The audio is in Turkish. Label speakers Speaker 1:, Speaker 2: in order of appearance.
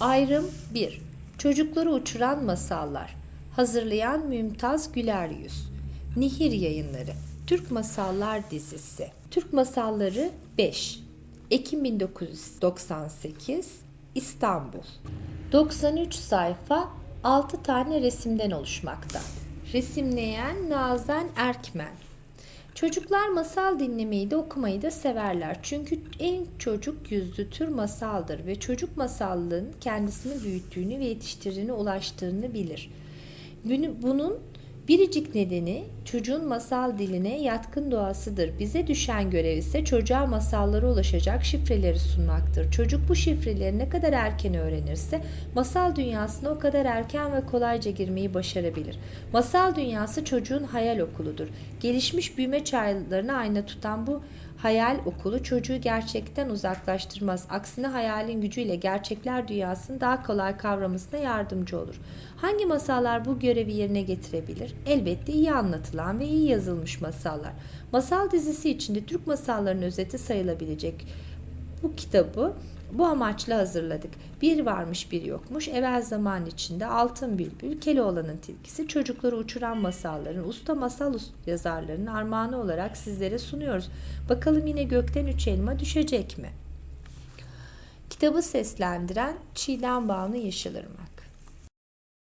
Speaker 1: Ayrım 1. Çocukları uçuran masallar. Hazırlayan Mümtaz Güler Yüz. Nihir Yayınları. Türk Masallar Dizisi. Türk Masalları 5. Ekim 1998 İstanbul. 93 sayfa 6 tane resimden oluşmakta. Resimleyen Nazen Erkmen. Çocuklar masal dinlemeyi de okumayı da severler. Çünkü en çocuk yüzlü tür masaldır ve çocuk masallığın kendisini büyüttüğünü ve yetiştirdiğine ulaştığını bilir. Bunu- Bunun biricik nedeni çocuğun masal diline yatkın doğasıdır. Bize düşen görev ise çocuğa masallara ulaşacak şifreleri sunmaktır. Çocuk bu şifreleri ne kadar erken öğrenirse masal dünyasına o kadar erken ve kolayca girmeyi başarabilir. Masal dünyası çocuğun hayal okuludur. Gelişmiş büyüme çağlarını ayna tutan bu hayal okulu çocuğu gerçekten uzaklaştırmaz. Aksine hayalin gücüyle gerçekler dünyasını daha kolay kavramasına yardımcı olur. Hangi masallar bu görevi yerine getirebilir? Elbette iyi anlatılan ve iyi yazılmış masallar. Masal dizisi içinde Türk masallarının özeti sayılabilecek bu kitabı bu amaçla hazırladık. Bir varmış bir yokmuş. Evvel zaman içinde Altın Bülbül, Keloğlan'ın tilkisi, çocukları uçuran masalların, usta masal yazarlarının armağanı olarak sizlere sunuyoruz. Bakalım yine gökten üç elma düşecek mi? Kitabı seslendiren Çiğdem Banu Yeşilırmak.